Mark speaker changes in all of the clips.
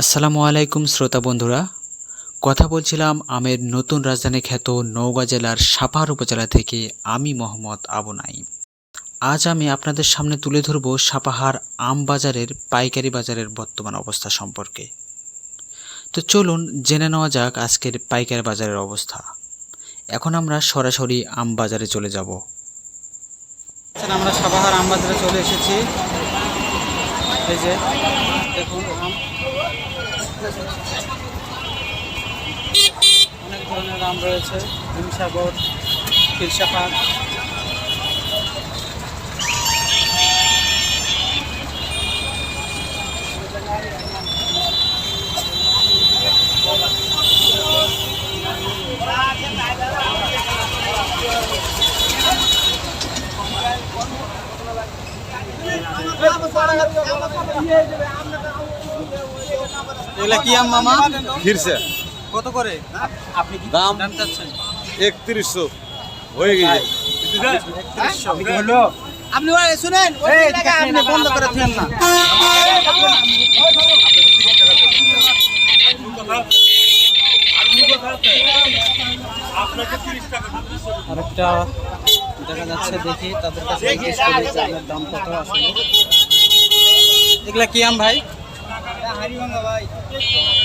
Speaker 1: আসসালামু আলাইকুম শ্রোতা বন্ধুরা। কথা বলছিলাম আমের নতুন রাজধানী খ্যাত নওগাঁ জেলার সাপাহার উপজেলা থেকে আমি মোহাম্মদ আবু নাইম আজ আমি আপনাদের সামনে তুলে ধরব সাপাহার আম বাজারের পাইকারি বাজারের বর্তমান অবস্থা সম্পর্কে। তো চলুন জেনে নেওয়া যাক আজকের পাইকারি বাজারের অবস্থা। এখন আমরা সরাসরি আম বাজারে চলে যাব।
Speaker 2: আমরা সাপাহার আম বাজারে চলে এসেছি। এই যে দেখুন অনেক ধরনের আম রয়েছে হিমসাগর খিরসাপাত এগুলা কি আম মামা?
Speaker 3: ফিরছে
Speaker 2: কত করে? আপনি কি
Speaker 3: দাম?
Speaker 2: চাচ্ছেন?
Speaker 3: একত্রিশশো। হয়ে গেছে।
Speaker 2: আপনি শুনেন আপনি বন্ধ করে দিন না। আরেকটা দেখা যাচ্ছে দেখি তাদের কাছে জিজ্ঞেস করি দাম কত আসলে এগুলা কি আম ভাই?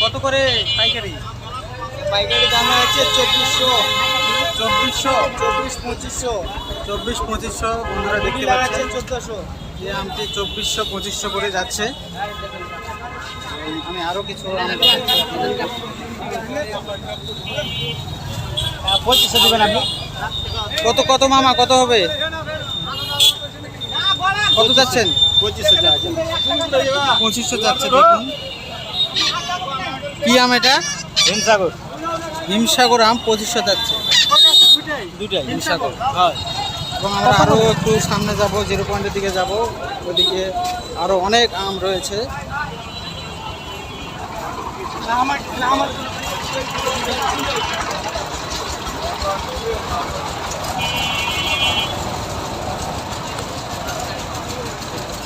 Speaker 2: কত করে পাইকারি?
Speaker 4: পাইকারি দাম হচ্ছে চব্বিশশো।
Speaker 2: চব্বিশশো?
Speaker 4: চব্বিশ পঁচিশশো।
Speaker 2: চব্বিশ পঁচিশশো বন্ধুরা দেখতে
Speaker 4: আছে
Speaker 2: পাচ্ছেন।
Speaker 4: চোদ্দোশো।
Speaker 2: যে আমটি চব্বিশশো পঁচিশশো করে যাচ্ছে। আমি আরও কিছু।
Speaker 4: পঁচিশশো দেবেন আপনি?
Speaker 2: কত কত মামা কত হবে? কত যাচ্ছেন?
Speaker 4: পঁচিশশো
Speaker 2: যাচ্ছে দেখুন। কি আম এটা?
Speaker 4: হিমসাগর।
Speaker 2: হিমসাগর আম পঁচিশশো যাচ্ছে।
Speaker 4: দুটাই
Speaker 2: হিমসাগর। এবং আমরা আরও একটু সামনে যাব জিরো পয়েন্টের দিকে যাব। ওদিকে আরও অনেক আম রয়েছে।
Speaker 4: আমার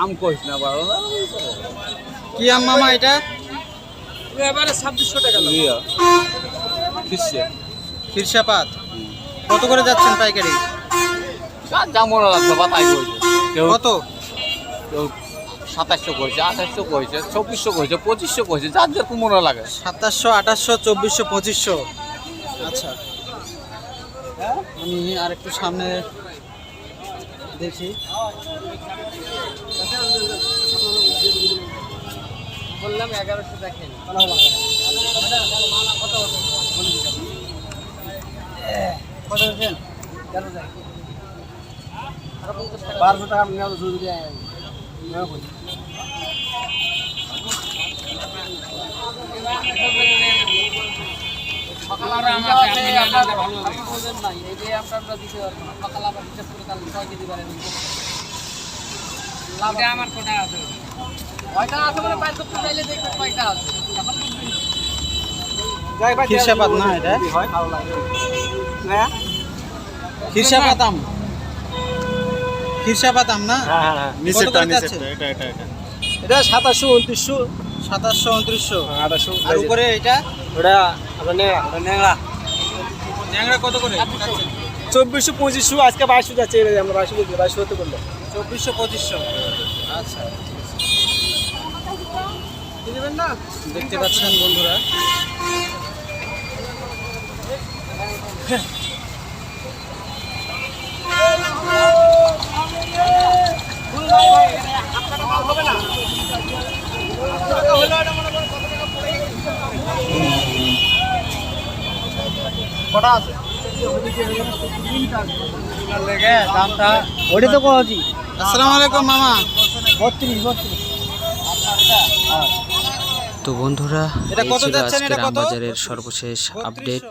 Speaker 3: আম কইস না বারো
Speaker 2: কি আম মামা এটা?
Speaker 4: এবারে ছাব্বিশশো টাকা
Speaker 3: লিয়া ফিরছে
Speaker 2: খিরসাপাত? কত করে যাচ্ছেন পাইকারি?
Speaker 3: যা মনে লাগবে বা তাই কইছে।
Speaker 2: কত?
Speaker 3: কেউ সাতাশশো কইছে আঠাশশো কইছে চব্বিশশো কইছে পঁচিশশো কইছে যার যেরকম মনে লাগে।
Speaker 2: সাতাশশো আঠাশশো চব্বিশশো পঁচিশশো। আচ্ছা। আমি আর একটু সামনে দেখি।
Speaker 4: বললাম এগারোশো দেখেন। কত বারোশো টাকা নেওয়া শুরু দিয়ে আমার কোথায় আছে? কয়টা আছে মানে বাইর করতে চাইলে দেখবেন কয়টা আছে।
Speaker 2: খিরসাপাত না। এটা?
Speaker 4: হয় ভালো লাগে। হ্যাঁ?
Speaker 2: খিরসাপাত আম খিরসাপাত আম না?
Speaker 4: হ্যাঁ হ্যাঁ
Speaker 2: কত করে যাচ্ছে?
Speaker 4: এটা সাতাশশো উনত্রিশশো।
Speaker 2: সাতাশশো উনত্রিশশো।
Speaker 4: আঠাশশো
Speaker 2: আর উপরে এটা
Speaker 4: ওটা আপনার ন্যাংরা ন্যাংরা।
Speaker 2: ন্যাংরা কত করে?
Speaker 4: চব্বিশশো পঁচিশশো আজকে বাইশশো যাচ্ছে আমরা বাইশশো বলছি বাইশশো হতে করল
Speaker 2: চব্বিশশো পঁচিশশো। আচ্ছা। দেখতে পাচ্ছেন বন্ধুরা।
Speaker 4: কটা আছে? দামটা ওটা তো কছি
Speaker 2: আসসালামু আলাইকুম মামা।
Speaker 4: বত্রিশ বত্রিশ।
Speaker 1: তো বন্ধুরা এই ছিল আজকের
Speaker 2: এটা
Speaker 1: আমবাজারের সর্বশেষ আপডেট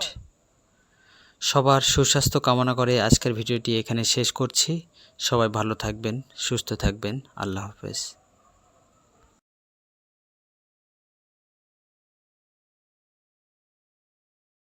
Speaker 1: সবার সুস্বাস্থ্য কামনা করে আজকের ভিডিওটি এখানে শেষ করছি। সবাই ভালো থাকবেন সুস্থ থাকবেন। আল্লাহ হাফেজ।